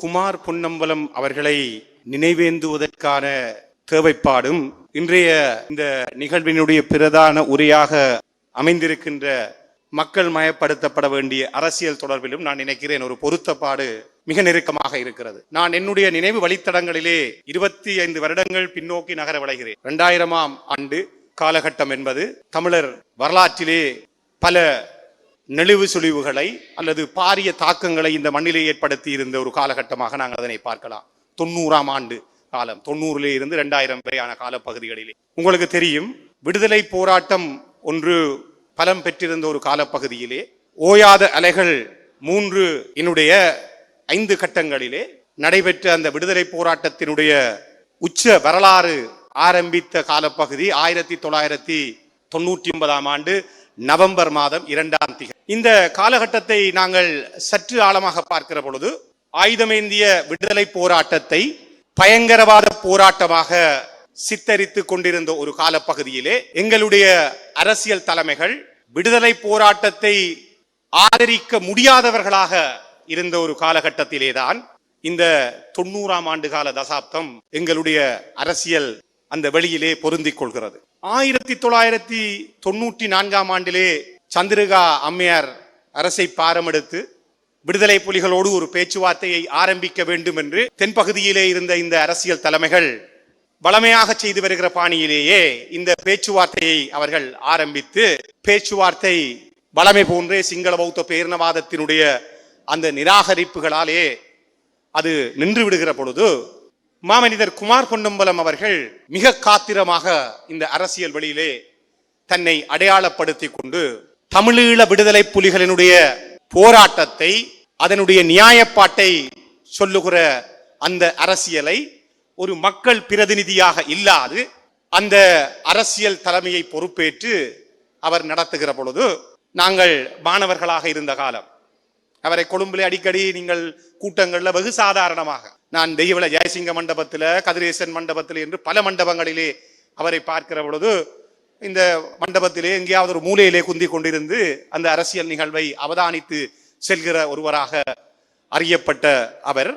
குமார் பொன்னம்பலம் அவர்களை நினைவேந்துவதற்கான தேவைப்பாடும் இன்றைய இந்த நிகழ்வினுடைய பிரதான உரையாக அமைந்திருக்கின்ற மக்கள் மயப்படுத்தப்பட வேண்டிய அரசியல் தொடர்பிலும் நான் நினைக்கிறேன் ஒரு பொருத்தப்பாடு மிக நெருக்கமாக இருக்கிறது. நான் என்னுடைய நினைவு வழித்தடங்களிலே இருபத்தி ஐந்து வருடங்கள் பின்னோக்கி நகர விளைகிறேன் இரண்டாயிரமாம் ஆண்டு காலகட்டம் என்பது தமிழர் வரலாற்றிலே பல நெளிவு சுழிவுகளை அல்லது பாரிய தாக்கங்களை இந்த மண்ணிலே ஏற்படுத்தி இருந்த ஒரு காலகட்டமாக நாங்கள் அதனை பார்க்கலாம். தொண்ணூறாம் ஆண்டு காலம் தொண்ணூறிலே இருந்து ரெண்டாயிரம் வரையான காலப்பகுதிகளிலே. உங்களுக்கு தெரியும் விடுதலை போராட்டம் ஒன்று பலம் பெற்றிருந்த ஒரு காலப்பகுதியிலே ஓயாத அலைகள் மூன்று என்னுடைய ஐந்து கட்டங்களிலே நடைபெற்ற அந்த விடுதலை போராட்டத்தினுடைய உச்ச வரலாறு ஆரம்பித்த காலப்பகுதி ஆயிரத்தி தொள்ளாயிரத்தி தொண்ணூற்றி ஒன்பதாம் ஆண்டு நவம்பர் மாதம் இரண்டாம் திகதி. இந்த காலகட்டத்தை நாங்கள் சற்று ஆழமாக பார்க்கிற பொழுது ஆயுதமேந்திய விடுதலை போராட்டத்தை பயங்கரவாத போராட்டமாக சித்தரித்து கொண்டிருந்த ஒரு காலப்பகுதியிலே எங்களுடைய அரசியல் தலைமைகள் விடுதலை போராட்டத்தை ஆதரிக்க முடியாதவர்களாக இருந்த ஒரு காலகட்டத்திலேதான் இந்த தொண்ணூறாம் ஆண்டு கால தசாப்தம் எங்களுடைய அரசியல் அந்த வெளியிலே பொருந்திக் கொள்கிறது. ஆயிரத்தி தொள்ளாயிரத்தி தொண்ணூற்றி நான்காம் ஆண்டிலே சந்திரிகா அம்மையார் அரசை பாரமெடுத்து விடுதலை புலிகளோடு ஒரு பேச்சுவார்த்தையை ஆரம்பிக்க வேண்டும் என்று தென்பகுதியிலே இருந்த இந்த அரசியல் தலைமைகள் வளமையாக செய்து வருகிற பாணியிலேயே இந்த பேச்சுவார்த்தையை அவர்கள் ஆரம்பித்து பேச்சுவார்த்தை வளமை போன்றே சிங்கள பௌத்த பேரினவாதத்தினுடைய அந்த நிராகரிப்புகளாலே அது நின்று விடுகிற பொழுது மாமனிதர் குமார் பொன்னம்பலம் அவர்கள் மிக காத்திரமாக இந்த அரசியல் வழியிலே தன்னை அடையாளப்படுத்தி கொண்டு தமிழீழ விடுதலை புலிகளினுடைய போராட்டத்தை அதனுடைய நியாயப்பாட்டை சொல்லுகிற அந்த அரசியலை ஒரு மக்கள் பிரதிநிதியாக இல்லாது அந்த அரசியல் தலைமையை பொறுப்பேற்று அவர் நடத்துகிற பொழுது நாங்கள் மாணவர்களாக இருந்த காலம். அவரை கொழும்பிலே அடிக்கடி நீங்கள் கூட்டங்களில் வெகு சாதாரணமாக நான் தெய்வல ஜெயசிங்க மண்டபத்தில் கதிரேசன் மண்டபத்தில் என்று பல மண்டபங்களிலே அவரை பார்க்கிற பொழுது இந்த மண்டபத்திலே எங்கேயாவது ஒரு மூலையிலே குந்தி கொண்டிருந்து அந்த அரசியல் நிகழ்வை அவதானித்து செல்கிற ஒருவராக அறியப்பட்ட அவர்.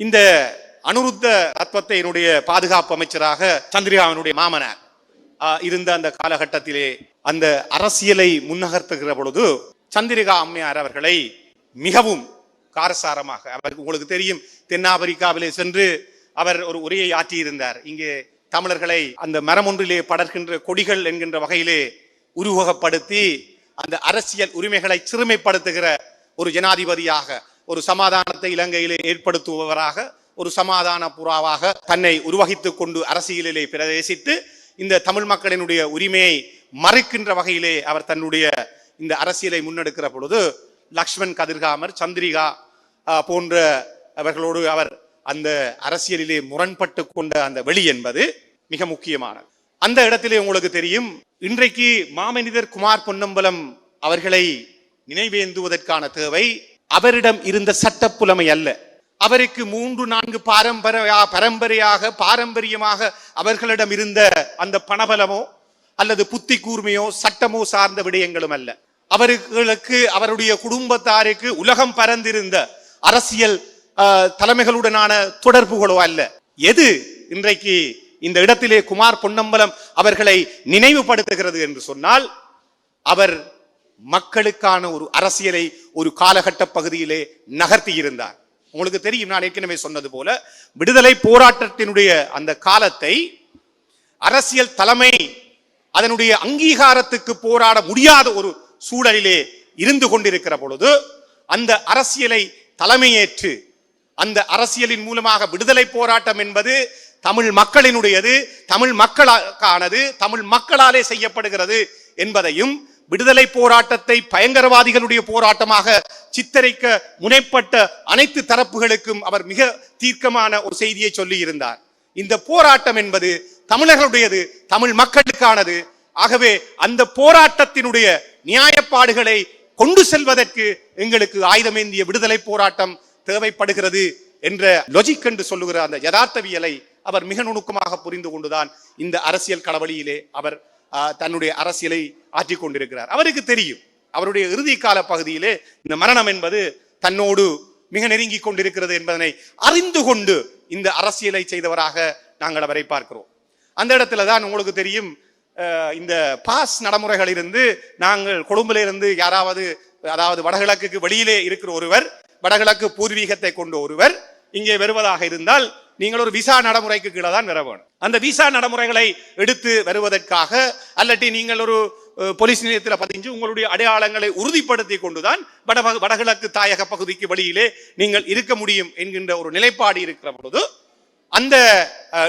இந்த அனுருத்த தத்துவத்தையினுடைய பாதுகாப்பு அமைச்சராக சந்திரிகாவினுடைய மாமனார் இருந்த அந்த காலகட்டத்திலே அந்த அரசியலை முன்னகர்த்துகிற பொழுது சந்திரிகா அம்மையார் அவர்களை மிகவும் காரசாரமாக. அவர் உங்களுக்கு தெரியும் தென்னாப்பிரிக்காவிலே சென்று அவர் ஒரு உரையை ஆற்றியிருந்தார். இங்கே தமிழர்களை அந்த மரம் ஒன்றிலே படர்கின்ற கொடிகள் என்கின்ற வகையிலே உருவகப்படுத்தி அந்த அரசியல் உரிமைகளை சிறுமைப்படுத்துகிற ஒரு ஜனாதிபதியாக ஒரு சமாதானத்தை இலங்கையிலே ஏற்படுத்துபவராக ஒரு சமாதான புறாவாக தன்னை உருவகித்து கொண்டு அரசியலிலே பிரவேசித்து இந்த தமிழ் மக்களினுடைய உரிமையை மறுக்கின்ற வகையிலே அவர் தன்னுடைய இந்த அரசியலை முன்னெடுக்கிற பொழுது லக்ஷ்மண் கதிர்காமர் சந்திரிகா ஆஹ், போன்ற அவர்களோடு அவர் அந்த அரசியலிலே முரண்பட்டு கொண்ட அந்த வெளி என்பது மிக முக்கியமானது. அந்த இடத்திலே உங்களுக்கு தெரியும் இன்றைக்கு மாமனிதர் குமார் பொன்னம்பலம் அவர்களை நினைவேந்துவதற்கான தேவை அவரிடம் இருந்த சட்டப்புலமை அல்ல. அவருக்கு மூன்று நான்கு பாரம்பரிய பரம்பரையாக பாரம்பரியமாக அவர்களிடம் இருந்த அந்த பணபலமோ அல்லது புத்தி கூர்மையோ சட்டமோ சார்ந்த விடயங்களும் அல்ல. அவர்களுக்கு அவருடைய குடும்பத்தாருக்கு உலகம் பரந்திருந்த அரசியல் ஆஹ், தலைமைகளுடனான தொடர்புகளோ அல்ல. எது இன்றைக்கு இந்த இடத்திலே குமார் பொன்னம்பலம் அவர்களை நினைவுபடுத்துகிறது என்று சொன்னால் அவர் மக்களுக்கான ஒரு அரசியலை ஒரு காலகட்ட பகுதியிலே நகர்த்தி இருந்தார். உங்களுக்கு தெரியும் நான் ஏற்கனவே சொன்னது போல விடுதலை போராட்டத்தினுடைய அந்த காலத்தை அரசியல் தலைமை அதனுடைய அங்கீகாரத்துக்கு போராட முடியாத ஒரு சூழலிலே இருந்து கொண்டிருக்கிற பொழுது அந்த அரசியலை தலைமையேற்று அந்த அரசியலின் மூலமாக விடுதலை போராட்டம் என்பது தமிழ் மக்களினுடையது தமிழ் மக்களுக்கானது தமிழ் மக்களாலே செய்யப்படுகிறது என்பதையும் விடுதலை போராட்டத்தை பயங்கரவாதிகளுடைய போராட்டமாக சித்தரிக்க முனைப்பட்ட அனைத்து தரப்புகளுக்கும் அவர் மிக தீர்க்கமான ஒரு செய்தியை சொல்லி இருந்தார் இந்த போராட்டம் என்பது தமிழர்களுடையது தமிழ் மக்களுக்கானது. ஆகவே அந்த போராட்டத்தினுடைய நியாயப்பாடுகளை கொண்டு செல்வதற்கு எங்களுக்கு ஆயுதமேந்திய விடுதலை போராட்டம் தேவைப்படுகிறது என்ற லொஜிக் என்று சொல்லுகிற அந்த யதார்த்தவியலை அவர் மிக நுணுக்கமாக புரிந்து கொண்டுதான் இந்த அரசியல் களவழியிலே அவர் தன்னுடைய அரசியலை ஆற்றிக் கொண்டிருக்கிறார். அவருக்கு தெரியும். அவருடைய இறுதி கால பகுதியிலே இந்த மரணம் என்பது தன்னோடு மிக நெருங்கி கொண்டிருக்கிறது என்பதனை அறிந்து கொண்டு இந்த அரசியலை செய்தவராக நாங்கள் அவரை பார்க்கிறோம். அந்த இடத்துல தான் உங்களுக்கு தெரியும் இந்த பாஸ் நடைமுறைகளிலிருந்து நாங்கள் கொழும்புல இருந்து யாராவது அதாவது வடகிழக்குக்கு வெளியிலே இருக்கிற ஒருவர் வடகிழக்கு பூர்வீகத்தை கொண்ட ஒருவர் இங்கே வருவதாக இருந்தால் நீங்கள் ஒரு விசா நடைமுறைக்கு கீழே தான் வர வேணும். அந்த விசா நடைமுறைகளை எடுத்து வருவதற்காக அல்லட்டி நீங்கள் ஒரு போலீஸ் நிலையத்தில் பதிஞ்சு உங்களுடைய அடையாளங்களை உறுதிப்படுத்தி கொண்டுதான் வட வடகிழக்கு தாயக பகுதிக்கு வெளியிலே நீங்கள் இருக்க முடியும் என்கின்ற ஒரு நிலைப்பாடு இருக்கிற பொழுது அந்த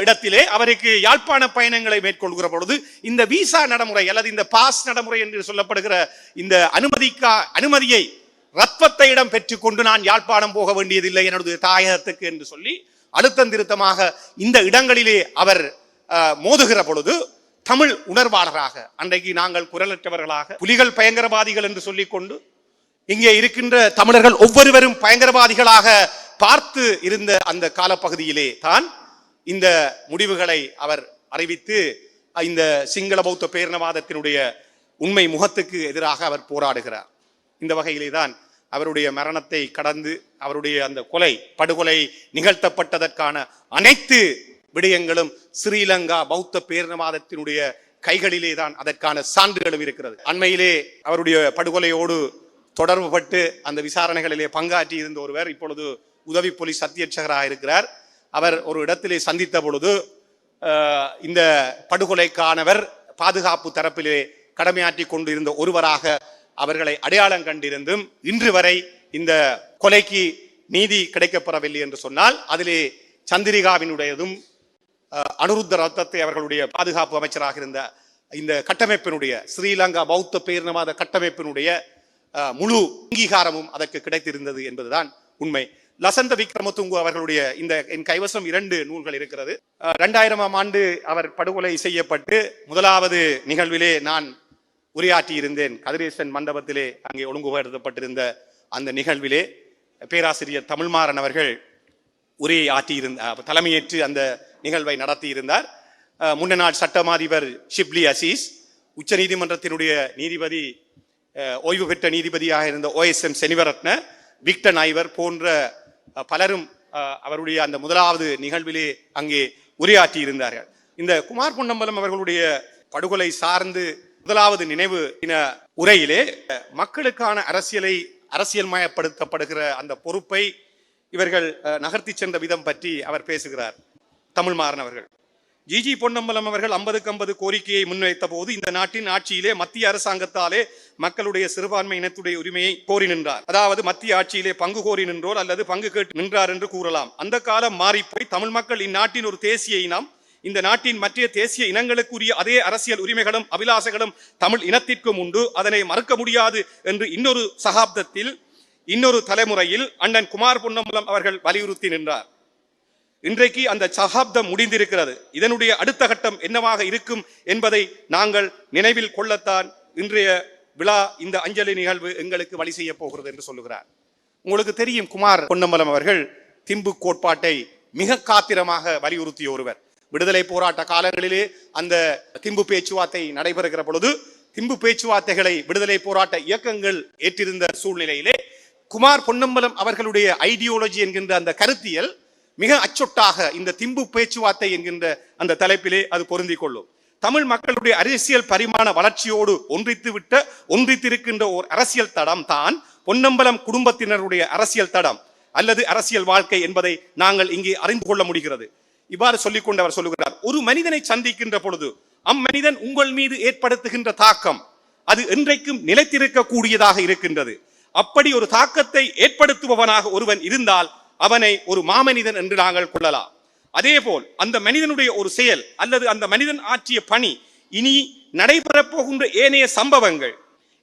இடத்திலே அவருக்கு யாழ்ப்பாண பயணங்களை மேற்கொள்கிற பொழுது இந்த விசா நடைமுறை அல்லது இந்த பாஸ் நடைமுறை என்று சொல்லப்படுகிற இந்த அனுமதிக்கா அனுமதியை ரத்வத்தை இடம் பெற்றுக்கொண்டு நான் யாழ்ப்பாணம் போக வேண்டியதில்லை என்னுடைய தாயகத்துக்கு என்று சொல்லி அழுத்தம் திருத்தமாக இந்த இடங்களிலே அவர் மோதுகிற பொழுது தமிழ் உணர்வாளராக அன்றைக்கு நாங்கள் குரலற்றவர்களாக புலிகள் பயங்கரவாதிகள் என்று சொல்லிக்கொண்டு இங்கே இருக்கின்ற தமிழர்கள் ஒவ்வொருவரும் பயங்கரவாதிகளாக பார்த்து இருந்த அந்த காலப்பகுதியிலே தான் இந்த முடிவுகளை அவர் அறிவித்து இந்த சிங்கள பௌத்த பேரினவாதத்தினுடைய உண்மை முகத்துக்கு எதிராக அவர் போராடுகிறார். இந்த வகையிலே தான் அவருடைய மரணத்தை கடந்து அவருடைய அந்த கொலை படுகொலை நிகழ்த்தப்பட்டதற்கான அனைத்து விடயங்களும் ஸ்ரீலங்கா பௌத்த பேரினவாதத்தினுடைய கைகளிலே தான் அதற்கான சான்றுகளும் இருக்கிறது. அண்மையிலே அவருடைய படுகொலையோடு தொடர்புபட்டு அந்த விசாரணைகளிலே பங்காற்றி இருந்த ஒருவர் இப்பொழுது உதவி போலீஸ் அத்தியட்சகராக இருக்கிறார். அவர் ஒரு இடத்திலே சந்தித்த பொழுது இந்த படுகொலைக்கானவர் பாதுகாப்பு தரப்பிலே கடமையாற்றி கொண்டிருந்த ஒருவராக அவர்களை அடையாளம் கண்டிருந்தும் இன்று வரை இந்த கொலைக்கு நீதி கிடைக்கப்பெறவில்லை என்று சொன்னால் அதிலே சந்திரிகாவினுடையதும் அனுருத்த ரத்தத்தை அவர்களுடைய பாதுகாப்பு அமைச்சராக இருந்த இந்த கட்டமைப்பினுடைய ஸ்ரீலங்கா பௌத்த பேரினவாத கட்டமைப்பினுடைய முழு அங்கீகாரமும் அதற்கு கிடைத்திருந்தது என்பதுதான் உண்மை. லசந்த விக்ரமதுங்கு அவர்களுடைய இந்த என் கைவசம் இரண்டு நூல்கள் இருக்கிறது. ரெண்டாயிரமாம் ஆண்டு அவர் படுகொலை செய்யப்பட்டு முதலாவது நிகழ்விலே நான் உரையாற்றி இருந்தேன் கதிரேசன் மண்டபத்திலே அங்கே ஒழுங்குபடுத்தப்பட்டிருந்த அந்த நிகழ்விலே பேராசிரியர் தமிழ்மாறன் அவர்கள் உரையை ஆற்றியிருந்த தலைமையேற்று அந்த நிகழ்வை நடத்தியிருந்தார். முன்ன நாள் சட்டமாதிபர் ஷிப்லி அசீஸ் உச்ச நீதிமன்றத்தினுடைய நீதிபதி ஓய்வு பெற்ற நீதிபதியாக இருந்த ஓஎஸ்எம் செனிவரத்ன விக்டன் ஐவர் போன்ற பலரும் அஹ், அவருடைய அந்த முதலாவது நிகழ்விலே அங்கே உரையாற்றி இருந்தார்கள். இந்த குமார் பொன்னம்பலம் அவர்களுடைய படுகொலை சார்ந்து முதலாவது நினைவு இன உரையிலே மக்களுக்கான அரசியலை அரசியல்மயப்படுத்தப்படுகிற அந்த பொறுப்பை இவர்கள் அஹ், நகர்த்தி சென்ற விதம் பற்றி அவர் பேசுகிறார். தமிழ்மாறன் அவர்கள். ஜிஜி பொன்னம்பலம் அவர்கள் ஐம்பதுக்கு ஐம்பது கோரிக்கையை முன்வைத்த போது இந்த நாட்டின் ஆட்சியிலே மத்திய அரசாங்கத்தாலே மக்களுடைய சிறுபான்மை இனத்துடைய உரிமையை கோரி நின்றார். அதாவது மத்திய ஆட்சியிலே பங்கு கோரி நின்றோர் அல்லது பங்கு கேட்டு நின்றார் என்று கூறலாம். அந்த காலம் மாறிப்போய் தமிழ் மக்கள் இந்நாட்டின் ஒரு தேசிய இனம் இந்த நாட்டின் மற்ற தேசிய இனங்களுக்குரிய அதே அரசியல் உரிமைகளும் அபிலாசைகளும் தமிழ் இனத்திற்கும் உண்டு. அதனை மறுக்க முடியாது என்று இன்னொரு சகாப்தத்தில் இன்னொரு தலைமுறையில் அண்ணன் குமார் பொன்னம்பலம் அவர்கள் வலியுறுத்தி நின்றார். இன்றைக்கு அந்த சகாப்தம் முடிந்திருக்கிறது. இதனுடைய அடுத்த கட்டம் என்னவாக இருக்கும் என்பதை நாங்கள் நினைவில் கொள்ளத்தான் இன்றைய விழா இந்த அஞ்சலி நிகழ்வு எங்களுக்கு வழி செய்ய போகிறது என்று சொல்லுகிறார். உங்களுக்கு தெரியும் குமார் பொன்னம்பலம் அவர்கள் திம்பு கோட்பாட்டை மிக காத்திரமாக வலியுறுத்திய ஒருவர். விடுதலை போராட்ட காலங்களிலே அந்த திம்பு பேச்சுவார்த்தை நடைபெறுகிற பொழுது திம்பு பேச்சுவார்த்தைகளை விடுதலை போராட்ட இயக்கங்கள் ஏற்றிருந்த சூழ்நிலையிலே குமார் பொன்னம்பலம் அவர்களுடைய ஐடியாலஜி என்கின்ற அந்த கருத்தியல் மிக அச்சொட்டாக இந்த திம்பு பேச்சுவார்த்தை என்கின்ற அந்த தலைப்பிலே அது பொருந்திக் கொள்ளும். தமிழ் மக்களுடைய அரசியல் பரிமாண வளர்ச்சியோடு ஒன்றித்து விட்ட ஒன்றித்திருக்கின்ற ஒரு அரசியல் தடம் தான் பொன்னம்பலம் குடும்பத்தினருடைய அரசியல் தடம் அல்லது அரசியல் வாழ்க்கை என்பதை நாங்கள் இங்கே அறிந்து கொள்ள முடிகிறது. இவ்வாறு சொல்லிக்கொண்டு அவர் சொல்லுகிறார் ஒரு மனிதனை சந்திக்கின்ற பொழுது அம்மனிதன் உங்கள் மீது ஏற்படுத்துகின்ற தாக்கம் அது என்றைக்கும் நிலைத்திருக்கக்கூடியதாக இருக்கின்றது. அப்படி ஒரு தாக்கத்தை ஏற்படுத்துபவனாக ஒருவன் இருந்தால் அவனை ஒரு மாமனிதன் என்று நாங்கள் கொள்ளலாம். அதேபோல் அந்த மனிதனுடைய ஒரு செயல் அல்லது அந்த மனிதன் ஆற்றிய பணி இனி நடைபெறப் போகின்ற ஏனைய சம்பவங்கள்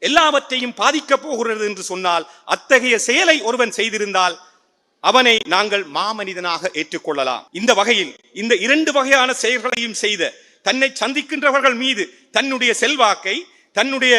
எல்லாவற்றையும் பாதிக்கப் போகிறது என்று சொன்னால் அத்தகைய செயலை ஒருவன் செய்திருந்தால் அவனை நாங்கள் மாமனிதனாக ஏற்றுக்கொள்ளலாம். இந்த வகையில் இந்த இரண்டு வகையான செயல்களையும் செய்த தன்னை சந்திக்கின்றவர்கள் மீது தன்னுடைய செல்வாக்கை தன்னுடைய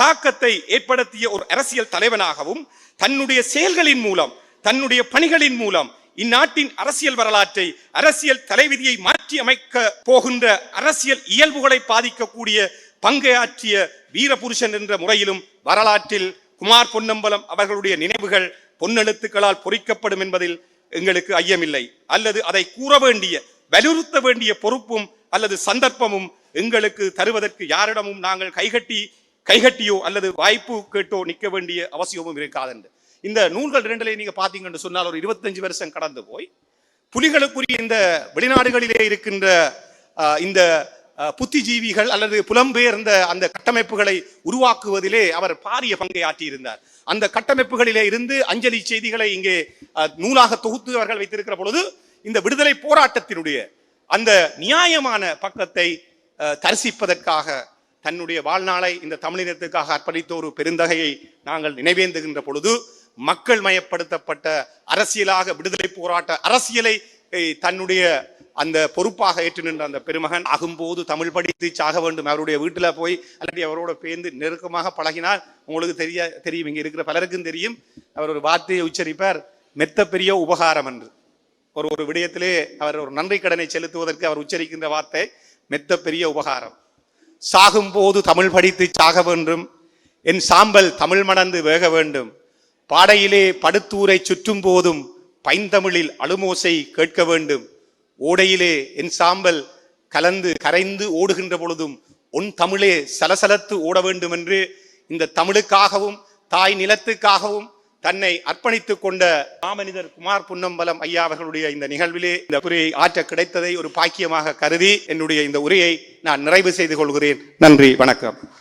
தாக்கத்தை ஏற்படுத்திய ஒரு அரசியல் தலைவனாகவும் தன்னுடைய செயல்களின் மூலம் தன்னுடைய பணிகளின் மூலம் இந்நாட்டின் அரசியல் வரலாற்றை அரசியல் தலைவிதியை மாற்றி அமைக்க போகின்ற அரசியல் இயல்புகளை பாதிக்கக்கூடிய பங்கையாற்றிய வீரபுருஷன் என்ற முறையிலும் வரலாற்றில் குமார் பொன்னம்பலம் அவர்களுடைய நினைவுகள் பொன்னெழுத்துக்களால் பொறிக்கப்படும் என்பதில் எங்களுக்கு ஐயமில்லை. அல்லது அதை கூற வேண்டிய வலியுறுத்த வேண்டிய பொறுப்பும் அல்லது சந்தர்ப்பமும் எங்களுக்கு தருவதற்கு யாரிடமும் நாங்கள் கைகட்டி கைகட்டியோ அல்லது வாய்ப்பு கேட்டோ நிற்க வேண்டிய அவசியமும் இருக்காதென்று. இந்த நூல்கள் இரண்டிலே நீங்க பாத்தீங்கன்னு சொன்னால் ஒரு இருபத்தஞ்சு வருஷம் கடந்து போய் புலிகளுக்குரிய இந்த வெளிநாடுகளிலே இருக்கின்ற இந்த புத்திஜீவிகள் அல்லது புலம்பெயர்ந்த அந்த கட்டமைப்புகளை உருவாக்குவதிலே அவர் பாரிய பங்கை ஆற்றியிருந்தார். அந்த கட்டமைப்புகளிலே இருந்து அஞ்சலி செய்திகளை இங்கே நூலாக தொகுத்து அவர்கள் வைத்திருக்கிற பொழுது இந்த விடுதலை போராட்டத்தினுடைய அந்த நியாயமான பக்கத்தை தரிசிப்பதற்காக தன்னுடைய வாழ்நாளை இந்த தமிழினத்துக்காக அர்ப்பணித்த ஒரு பெருந்தகையை நாங்கள் நினைவேந்துகின்ற பொழுது மக்கள் மயப்படுத்தப்பட்ட அரசியலாக விடுதலை போராட்ட அரசியலை தன்னுடைய அந்த பொறுப்பாக ஏற்று நின்ற அந்த பெருமகன் ஆகும்போது தமிழ் படித்து சாக வேண்டும். அவருடைய வீட்டில் போய் அல்லது அவரோட பேர்ந்து நெருக்கமாக பழகினால் உங்களுக்கு தெரிய தெரியும். இங்கே இருக்கிற பலருக்கும் தெரியும். அவர் ஒரு வார்த்தையை உச்சரிப்பார். மெத்த பெரிய உபகாரம் என்று. ஒரு ஒரு விடயத்திலே அவர் ஒரு நன்றி கடனை செலுத்துவதற்கு அவர் உச்சரிக்கின்ற வார்த்தை மெத்த பெரிய உபகாரம். சாகும்போது தமிழ் படித்து சாக வேண்டும். என் சாம்பல் தமிழ் மணந்து வேக வேண்டும். பாடையிலே படுத்தூரை சுற்றும் போதும் பைந்தமிழில் அழுமோசை கேட்க வேண்டும். ஓடையிலே என் சாம்பல் கலந்து கரைந்து ஓடுகின்ற பொழுதும் உன் தமிழே சலசலத்து ஓட வேண்டும் என்று இந்த தமிழுக்காகவும் தாய் நிலத்துக்காகவும் தன்னை அர்ப்பணித்துக் கொண்ட மாமனிதர் குமார் புன்னம்பலம் ஐயா அவர்களுடைய இந்த நிகழ்விலே இந்த உரையை ஆற்ற கிடைத்ததை ஒரு பாக்கியமாக கருதி என்னுடைய இந்த உரையை நான் நிறைவு செய்து கொள்கிறேன். நன்றி வணக்கம்.